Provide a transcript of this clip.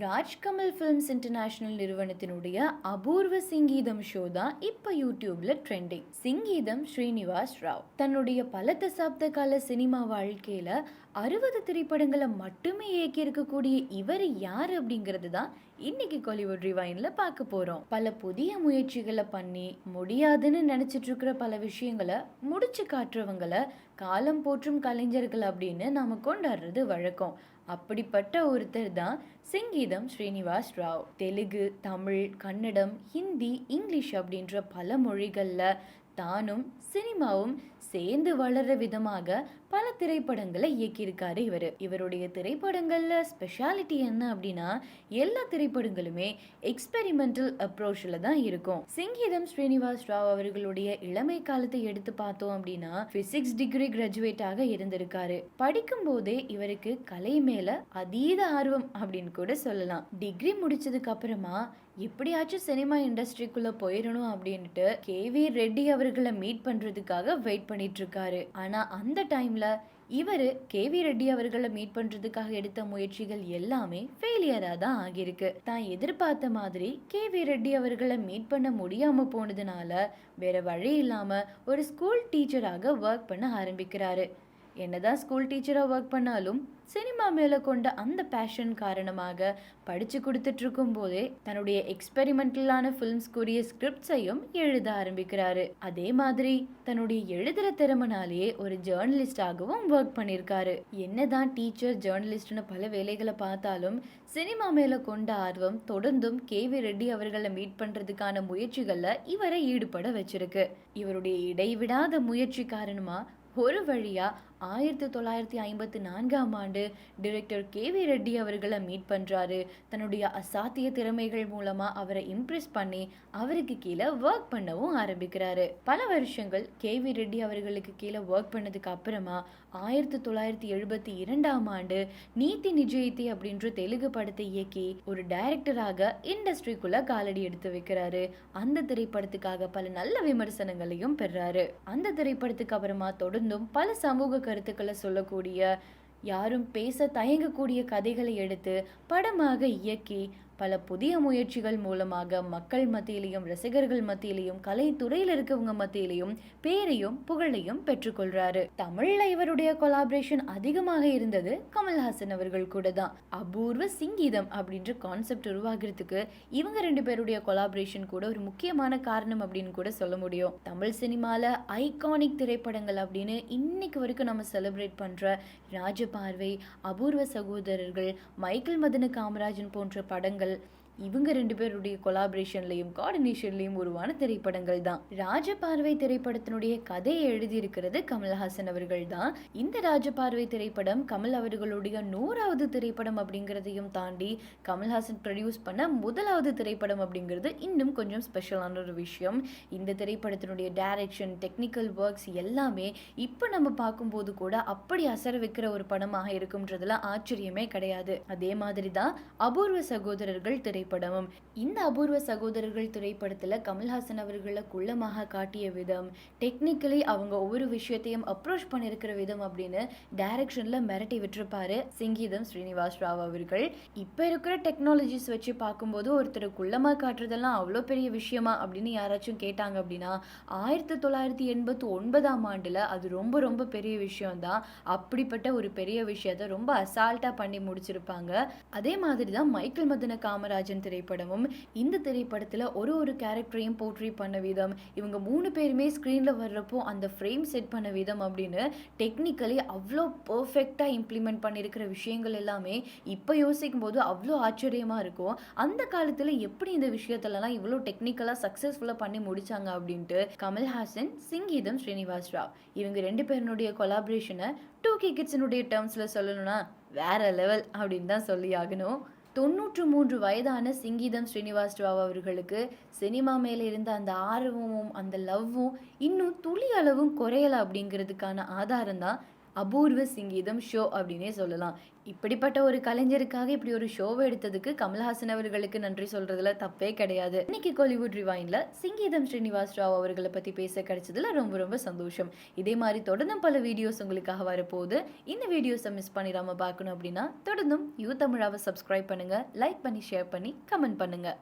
Rajkamal films international நிறுவனத்தினுடைய அபூர்வ சிங்கீதம் show தான் இப்போ யூடியூப்ல ட்ரெண்டிங் சிங்கீதம் ஸ்ரீனிவாஸ் ராவ். தன்னுடைய பல தசாப்த கால சினிமா வாழ்க்கையில அறுபது திரைப்படங்களை மட்டுமே இயக்கி இருக்கக்கூடிய இவர் யார் அப்படிங்கிறது தான் இன்னைக்கு காலிவுட் ரிவைன்ல பார்க்க போறோம். பல புதிய முயற்சிகளை பண்ணி முடியாதுன்னு நினைச்சிட்டு இருக்கிற பல விஷயங்களை முடிச்சு காட்டுறவங்களை காலம் போற்றும் கலைஞர்கள் அப்படின்னு நாம கொண்டாடுறது வழக்கம். அப்படிப்பட்ட ஒருத்தர் தான் சங்கீதம் ஸ்ரீனிவாஸ் ராவ். தெலுங்கு தமிழ் கன்னடம் ஹிந்தி இங்கிலீஷ் அப்படின்ற பல மொழிகளில் தானும் சினிமாவும் சேர்ந்து வளர்ற விதமாக பல திரைப்படங்களை இயக்கியிருக்காரு இவர். இவருடைய திரைப்படங்கள்ல ஸ்பெஷாலிட்டி என்ன அப்படின்னா எல்லா திரைப்படங்களுமே எக்ஸ்பெரிமெண்டல் அப்ரோச்சில் தான் இருக்கும். சிங்கீதம் ஸ்ரீனிவாஸ் ராவ் அவர்களுடைய இளமை காலத்தை எடுத்து பார்த்தோம் அப்படின்னா பிசிக்ஸ் டிகிரி கிராஜுவேட்டாக இருந்திருக்காரு. படிக்கும் போதே இவருக்கு கலை மேல அதீத ஆர்வம் அப்படின்னு கூட சொல்லலாம். டிகிரி முடிச்சதுக்கு அப்புறமா எப்படியாச்சும் சினிமா இண்டஸ்ட்ரிக்குள்ள போயிடணும் அப்படின்ட்டு கேவி ரெட்டி அவர்களை மீட் பண்றதுக்காக வெயிட் பண்ணிட்டு இருக்காரு ஆனா அந்த டைம்ல இவர் கேவி ரெட்டி அவர்களை மீட் பண்றதுக்காக எடுத்த முயற்சிகள் எல்லாமே ஃபெயிலியரா தான் ஆகியிருக்கு. தான் எதிர்பார்த்த மாதிரி கேவி ரெட்டி அவர்களை மீட் பண்ண முடியாம போனதுனால வேற வழி இல்லாம ஒரு ஸ்கூல் டீச்சராக ஒர்க் பண்ண ஆரம்பிக்கிறாரு. என்னதான் ஸ்கூல் டீச்சராக ஒர்க் பண்ணாலும் சினிமா மேலே கொண்ட அந்த பேஷன் காரணமாக படித்து கொடுத்துட்ருக்கும் போதே தன்னுடைய எக்ஸ்பெரிமெண்டலான ஃபிலிம்ஸ்க்குரிய ஸ்கிரிப்ட்ஸையும் எழுத ஆரம்பிக்கிறாரு. அதே மாதிரி தன்னுடைய எழுதுகிற திறமனாலேயே ஒரு ஜேர்னலிஸ்டாகவும் ஒர்க் பண்ணியிருக்காரு என்னதான் டீச்சர் ஜேர்னலிஸ்ட்னு பல வேலைகளை பார்த்தாலும் சினிமா மேலே கொண்ட ஆர்வம் தொடர்ந்தும் கே வி ரெட்டி அவர்களை மீட் பண்ணுறதுக்கான முயற்சிகளில் இவரை ஈடுபட வச்சிருக்கு. இவருடைய இடைவிடாத முயற்சி காரணமாக ஒரு வழியாக ஆயிரத்தி தொள்ளாயிரத்தி ஐம்பத்தி நான்காம் ஆண்டு டிரெக்டர் கே வி ரெட்டி அவர்களை மீட் பண்ணுறாரு தன்னுடைய அசாத்திய திறமைகள் மூலமாக அவரை இம்ப்ரெஸ் பண்ணி அவருக்கு கீழே ஒர்க் பண்ணவும் ஆரம்பிக்கிறாரு. பல வருஷங்கள் கே வி ரெட்டி அவர்களுக்கு கீழே ஒர்க் பண்ணதுக்கு அப்புறமா ஆயிரத்தி தொள்ளாயிரத்தி எழுபத்தி இரண்டாம் ஆண்டு நீதி நிஜயத்தி அப்படின்ற தெலுங்கு படத்தை இயக்கி ஒரு டைரக்டராக இண்டஸ்ட்ரிக்குள்ள காலடி எடுத்து வைக்கிறாரு. அந்த திரைப்படத்துக்காக பல நல்ல விமர்சனங்களையும் பெறாரு. அந்த திரைப்படத்துக்கு அப்புறமா தொடர்ந்தும் பல சமூக கருத்துக்களை சொல்லக்கூடிய யாரும் பேச தயங்கக்கூடிய கதைகளை எடுத்து படமாக இயக்கி பல புதிய முயற்சிகள் மூலமாக மக்கள் மத்தியிலையும் ரசிகர்கள் மத்தியிலையும் கலைத்துறையில் இருக்கவங்க மத்தியிலையும் பேரையும் புகழையும் பெற்றுக்கொள்றாரு. தமிழ்ல இவருடைய கொலாபரேஷன் அதிகமாக இருந்தது கமல்ஹாசன் அவர்கள் கூட தான். அபூர்வ சிங்கீதம் அப்படின்ற கான்செப்ட் உருவாகிறதுக்கு இவங்க ரெண்டு பேருடைய கொலாபரேஷன் கூட ஒரு முக்கியமான காரணம் அப்படின்னு கூட சொல்ல முடியும். தமிழ் சினிமால ஐகானிக் திரைப்படங்கள் அப்படின்னு இன்னைக்கு வரைக்கும் நம்ம செலிப்ரேட் பண்ற ராஜபார்வை அபூர்வ சகோதரர்கள் மைக்கேல் மதன காமராஜன் போன்ற படங்கள் கொள்ளுங்கள் இவங்க ரெண்டு பேருடைய கொலாபரேஷன்லையும் கோஆர்டினேஷன்லையும் உருவான திரைப்படங்கள் தான். ராஜபார்வை திரைப்படத்தினுடைய கதையை எழுதியிருக்கிறது கமல்ஹாசன் அவர்கள் தான். இந்த ராஜபார்வை திரைப்படம் கமல் அவர்களுடைய நூறாவது திரைப்படம் அப்படிங்கிறதையும் தாண்டி கமல்ஹாசன் ப்ரொடியூஸ் பண்ண முதலாவது திரைப்படம் அப்படிங்கிறது இன்னும் கொஞ்சம் ஸ்பெஷலான ஒரு விஷயம். இந்த திரைப்படத்தினுடைய டைரக்ஷன் டெக்னிக்கல் ஒர்க்ஸ் எல்லாமே இப்போ நம்ம பார்க்கும்போது கூட அப்படி அசர வைக்கிற ஒரு படமாக இருக்கும்ன்றதுல ஆச்சரியமே கிடையாது. அதே மாதிரி தான் அபூர்வ சகோதரர்கள் திரைப்படமும். இந்த அபூர்வ சகோதரர்கள் திரைப்படத்தில் கமல்ஹாசன் அவர்களை குள்ளமாக காட்டிய விதம் டெக்னிக்கலி அவங்க ஒவ்வொரு விஷயத்தையும் அப்ரோச் பண்ணியிருக்கிற விதம் அப்படின்னு டைரக்ஷனில் மிரட்டி விட்டுருப்பாரு சிங்கீதம் ஸ்ரீனிவாஸ் ராவ் அவர்கள். இப்போ இருக்கிற டெக்னாலஜிஸ் வச்சு பார்க்கும்போது ஒருத்தர் குள்ளமாக காட்டுறதெல்லாம் அவ்வளோ பெரிய விஷயமா அப்படின்னு யாராச்சும் கேட்டாங்க அப்படின்னா ஆயிரத்தி தொள்ளாயிரத்தி எண்பத்தி ஒன்பதாம் ஆண்டில் அது ரொம்ப ரொம்ப பெரிய விஷயம்தான். அப்படிப்பட்ட ஒரு பெரிய விஷயத்த ரொம்ப அசால்ட்டாக பண்ணி முடிச்சிருப்பாங்க. அதே மாதிரி தான் மைக்கேல் மதன காமராஜன் திரைப்படமும் இந்த திரைப்படத்தில் ஒரு ஒரு கேரக்டரையும் போர்ட்ரி பண்ண விதம் இவங்க மூணு பேருமே ஸ்க்ரீனில் வர்றப்போ அந்த ஃப்ரேம் செட் பண்ண விதம் அப்படின்னு டெக்னிக்கலி அவ்வளோ பர்ஃபெக்டாக இம்ப்ளிமெண்ட் பண்ணியிருக்கிற விஷயங்கள் எல்லாமே இப்போ யோசிக்கும் போது அவ்வளோ ஆச்சரியமாக இருக்கும். அந்த காலத்தில் எப்படி இந்த விஷயத்துலலாம் இவ்வளோ டெக்னிக்கலாக சக்ஸஸ்ஃபுல்லாக பண்ணி முடித்தாங்க அப்படின்ட்டு கமல்ஹாசன் சிங்கீதம் ஸ்ரீனிவாஸ் ராவ். இவங்க ரெண்டு பேருனுடைய கொலாபரேஷனை டூ கே கிட்ஸினுடைய டேர்ம்ஸில் சொல்லணும்னா வேற லெவல் அப்படின்னு தான் சொல்லி ஆகணும். தொண்ணூற்று மூன்று வயதான சிங்கீதம் ஸ்ரீனிவாஸ் ராவ் அவர்களுக்கு சினிமா மேலே இருந்த அந்த ஆர்வமும் அந்த லவ்வும் இன்னும் துளி அளவும் குறையலை அப்படிங்கிறதுக்கான ஆதாரம் தான் அபூர்வ சிங்கீதம் ஷோ அப்படின்னே சொல்லலாம். இப்படிப்பட்ட ஒரு கலைஞருக்காக இப்படி ஒரு ஷோவை எடுத்ததுக்கு கமல்ஹாசன் அவர்களுக்கு நன்றி சொல்றதுல தப்பே கிடையாது. இன்னைக்கு கோலிவுட் ரிவைன்ல சிங்கீதம் ஸ்ரீனிவாஸ் ராவ் அவர்களை பத்தி பேச கிடைச்சதுல ரொம்ப ரொம்ப சந்தோஷம். இதே மாதிரி தொடர்ந்தும் பல வீடியோஸ் உங்களுக்காக வரப்போகுது. இந்த வீடியோஸை மிஸ் பண்ணிடாம பார்க்கணும் அப்படின்னா தொடர்ந்தும் யூ தமிழாவை சப்ஸ்கிரைப் பண்ணுங்க. லைக் பண்ணி ஷேர் பண்ணி கமெண்ட் பண்ணுங்க.